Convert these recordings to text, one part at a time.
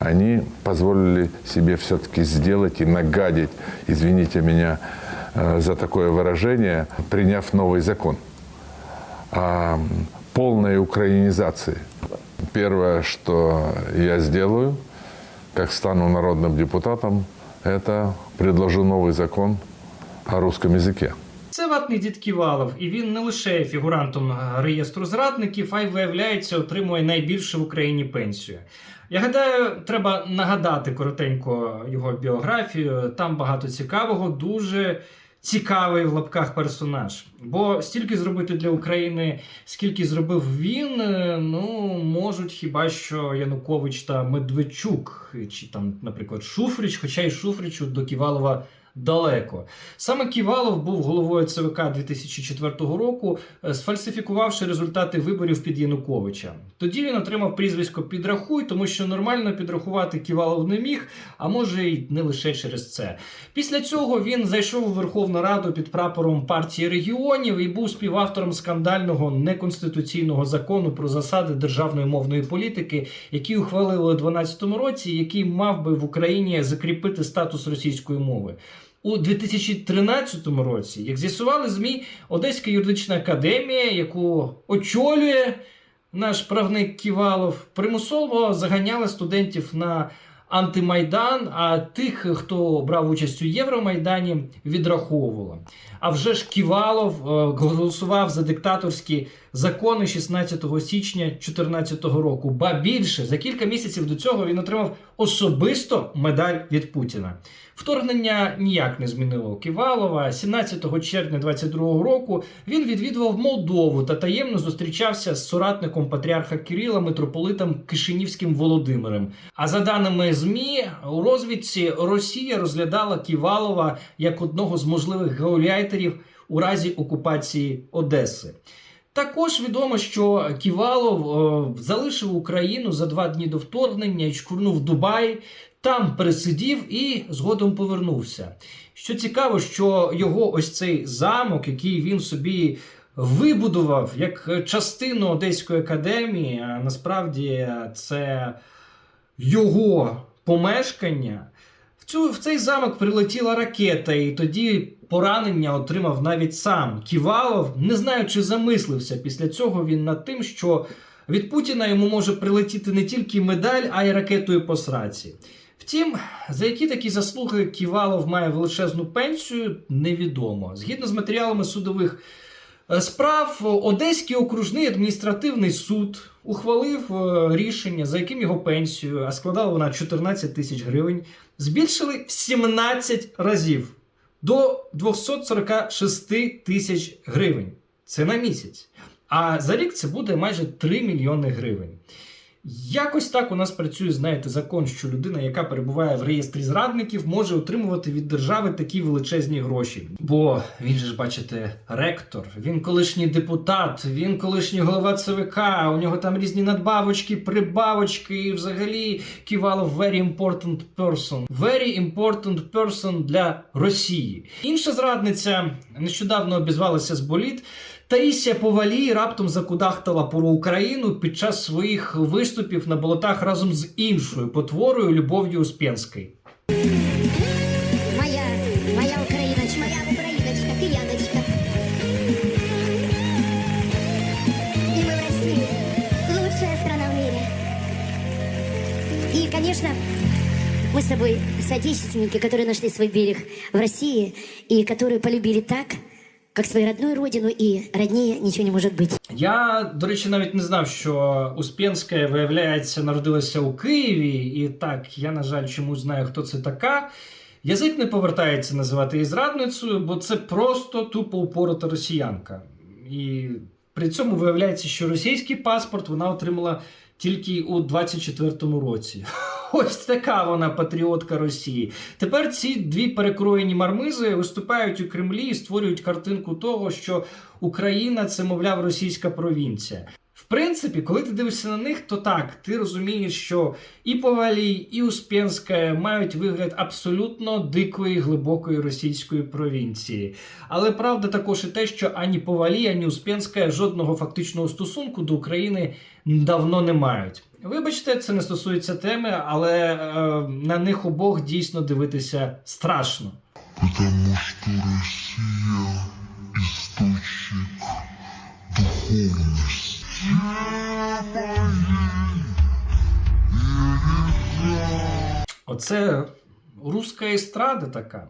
Они позволили себе все-таки сделать и нагадить, извините меня э, за такое выражение, приняв новый закон о полной украинизации. Первое, что я сделаю, как стану народным депутатом, это предложу новый закон о русском языке. Це ватний дід Ківалов, і він не лише є фігурантом е, реєстру зрадників, а й виявляється, отримує найбільшу в Україні пенсію. Я гадаю, треба нагадати коротенько його біографію. Там багато цікавого, дуже цікавий в лапках персонаж. Бо стільки зробити для України, скільки зробив він, е, ну можуть хіба що Янукович та Медведчук, чи там, наприклад, Шуфрич, хоча й Шуфричу до Ківалова далеко. Саме Ківалов був головою ЦВК 2004 року, е, сфальсифікувавши результати виборів під Януковича. Тоді він отримав прізвисько Підрахуй, тому що нормально підрахувати Ківалов не міг, а може й не лише через це. Після цього він зайшов у Верховну Раду під прапором партії регіонів і був співавтором скандального неконституційного закону про засади державної мовної політики, який ухвалили у 2012 році, який мав би в Україні закріпити статус російської мови. У 2013 році, як з'ясували ЗМІ, Одеська юридична академія, яку очолює наш правник Ківалов, примусово заганяла студентів на антимайдан, а тих, хто брав участь у Євромайдані, відраховувала. А вже ж Ківалов е, голосував за диктаторські закони 16 січня 2014 року. Ба більше за кілька місяців до цього він отримав особисто медаль від Путіна. Вторгнення ніяк не змінило Ківалова. 17 червня 2022 року він відвідував Молдову та таємно зустрічався з соратником патріарха Кирила митрополитом Кишинівським Володимиром. А за даними ЗМІ, у розвідці Росія розглядала Ківалова як одного з можливих гауляйтерів у разі окупації Одеси. Також відомо, що Ківалов е, залишив Україну за два дні до вторгнення і чкурнув Дубай, там пересидів і згодом повернувся. Що цікаво, що його ось цей замок, який він собі вибудував як частину Одеської академії, а насправді це його помешкання. В, цю, в цей замок прилетіла ракета, і тоді поранення отримав навіть сам Ківалов. Не знаю, чи замислився після цього він над тим, що від Путіна йому може прилетіти не тільки медаль, а й ракетою по сраці. Втім, за які такі заслуги Ківалов має величезну пенсію, невідомо. Згідно з матеріалами судових е, справ, Одеський окружний адміністративний суд ухвалив е, рішення, за яким його пенсію, а складала вона 14 тисяч гривень, збільшили в 17 разів до 246 тисяч гривень. Це на місяць. А за рік це буде майже 3 мільйони гривень. Якось так у нас працює, знаєте, закон, що людина, яка перебуває в реєстрі зрадників, може отримувати від держави такі величезні гроші. Бо він же ж, бачите, ректор, він колишній депутат, він колишній голова ЦВК, у нього там різні надбавочки, прибавочки, і взагалі Ківалов very important person. Very important person для Росії. Інша зрадниця нещодавно обізвалася з боліт. Таїсія Повалій раптом закудахтала про Україну під час своїх виступів на болотах разом з іншою потворою Любов'ю Успенською. Моя, моя Україночка, моя Україночка, ти Яночка. И мы в России. Лучшая страна в мире. И, конечно, мы с тобой соотечественники, которые нашли свой берег в России и которые полюбили так, как свою родную родину, и роднее ничего не может быть. Я, до речі, навіть не знав, що Успенська, виявляється, народилася у Києві, і так, я, на жаль, чомусь знаю, хто це така. Язик не повертається називати її зрадницею, бо це просто тупо упорота росіянка. І при цьому виявляється, що російський паспорт вона отримала тільки у 24-му році. Ось така вона патріотка Росії. Тепер ці дві перекроєні мармизи виступають у Кремлі і створюють картинку того, що Україна це, мовляв, російська провінція. Принципі, коли ти дивишся на них, то так, ти розумієш, що і Повалій, і Успенська мають вигляд абсолютно дикої, глибокої російської провінції. Але правда також і те, що ані Повалій, ані Успенська жодного фактичного стосунку до України давно не мають. Вибачте, це не стосується теми, але е, на них обох дійсно дивитися страшно. Потому что Россия – источник духовности. Оце руська естрада така.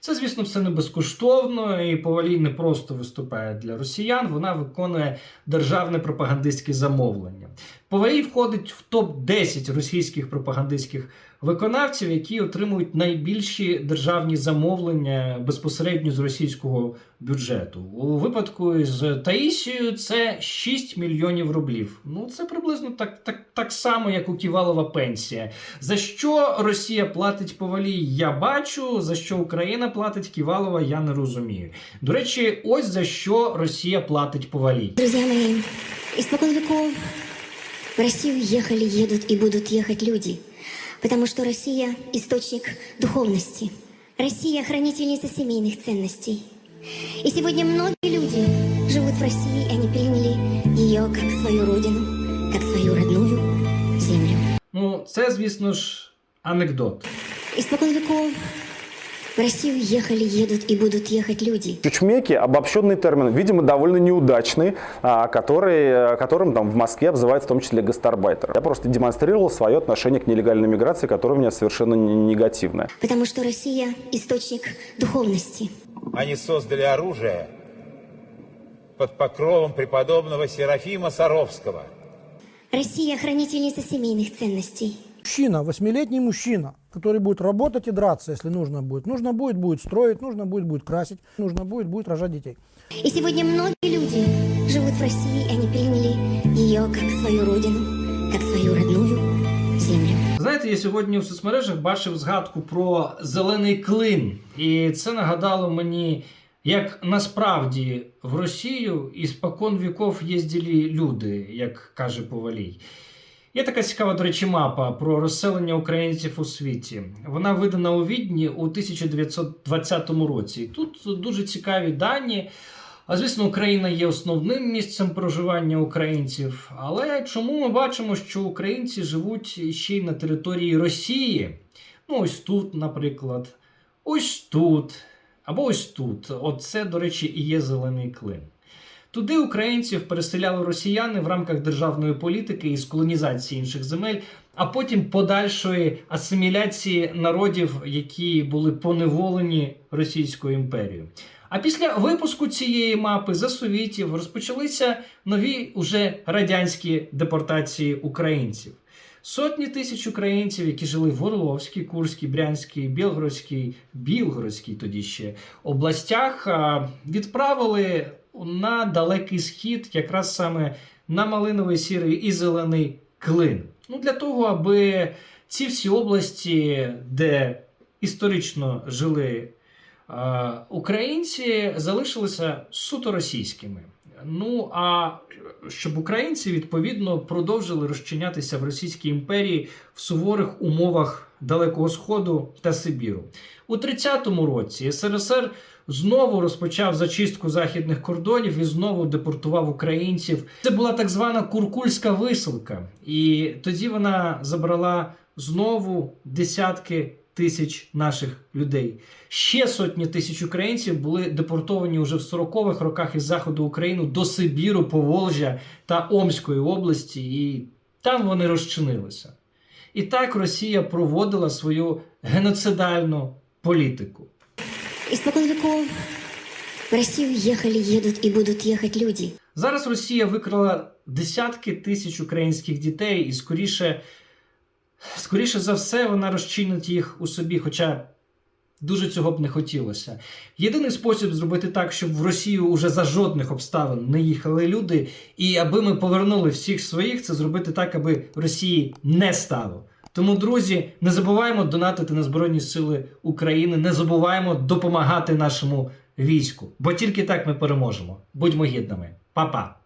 Це, звісно, все не безкоштовно, і Повалій не просто виступає для росіян, вона виконує державне пропагандистське замовлення. Повалій входить в топ-10 російських пропагандистських виконавців, які отримують найбільші державні замовлення безпосередньо з російського бюджету. У випадку з Таїсією це 6 мільйонів рублів. Ну це приблизно так, так, так само, як у Ківалова пенсія. За що Росія платить Повалій, я бачу. За що Україна платить Ківалова, я не розумію. До речі, ось за що Росія платить Повалій. Друзья мои, испокон веков в Россию ехали, едут и будут ехать люди. Потому что Россия – источник духовности. Россия – хранительница семейных ценностей. И сегодня многие люди живут в России, и они приняли ее как свою родину, как свою родную землю. Ну, це, звісно ж, анекдот. Испокон веков в Россию ехали, едут и будут ехать люди. Чучмеки – обобщенный термин, видимо, довольно неудачный, а, который, которым там в Москве обзывают в том числе гастарбайтеры. Я просто демонстрировал свое отношение к нелегальной миграции, которое у меня совершенно не- негативное. Потому что Россия – источник духовности. Они создали оружие под покровом преподобного Серафима Саровского. Россия – хранительница семейных ценностей. Мужчина, восьмилетний мужчина, который будет работать и драться, если нужно будет. Нужно будет, будет строить, нужно будет, будет красить, нужно будет, будет рожать детей. И сегодня многие люди живут в России, и они приняли ее как свою родину, как свою родную землю. Знаєте, я сьогодні в соцмережах бачив згадку про зелений клин, і це нагадало мені, як насправді в Росію із спокон віков їздили люди, як каже Повалій. Є така цікава, до речі, мапа про розселення українців у світі. Вона видана у Відні у 1920 році. Тут дуже цікаві дані. А звісно, Україна є основним місцем проживання українців. Але чому ми бачимо, що українці живуть ще й на території Росії? Ну, ось тут, наприклад, ось тут, або ось тут. Оце, до речі, і є зелений клин. Туди українців переселяли росіяни в рамках державної політики із колонізації інших земель, а потім подальшої асиміляції народів, які були поневолені Російською імперією. А після випуску цієї мапи за совітів розпочалися нові уже радянські депортації українців. Сотні тисяч українців, які жили в Орловській, Курській, Брянській, Білгородській, Білгородській тоді ще областях, відправили на далекий схід, якраз саме на малиновий сірий і зелений клин. Ну для того, аби ці всі області, де історично жили е, українці, залишилися суто російськими. Ну а щоб українці відповідно продовжили розчинятися в Російській імперії в суворих умовах Далекого Сходу та Сибіру. У 30-му році СРСР знову розпочав зачистку західних кордонів і знову депортував українців. Це була так звана куркульська висилка, і тоді вона забрала знову десятки тисяч наших людей. Ще сотні тисяч українців були депортовані уже в 40-х роках із заходу України до Сибіру, Поволжя та Омської області, і там вони розчинилися. І так Росія проводила свою геноцидальну політику. Испокон веков в Россию ехали, едут и будут ехать люди. Зараз Росія викрала десятки тисяч українських дітей, і скоріше, скоріше за все, вона розчинить їх у собі, хоча дуже цього б не хотілося. Єдиний спосіб зробити так, щоб в Росію уже за жодних обставин не їхали люди, і аби ми повернули всіх своїх, це зробити так, аби Росії не стало. Тому, друзі, не забуваємо донатити на Збройні Сили України, не забуваємо допомагати нашому війську, бо тільки так ми переможемо. Будьмо гідними. Па-па!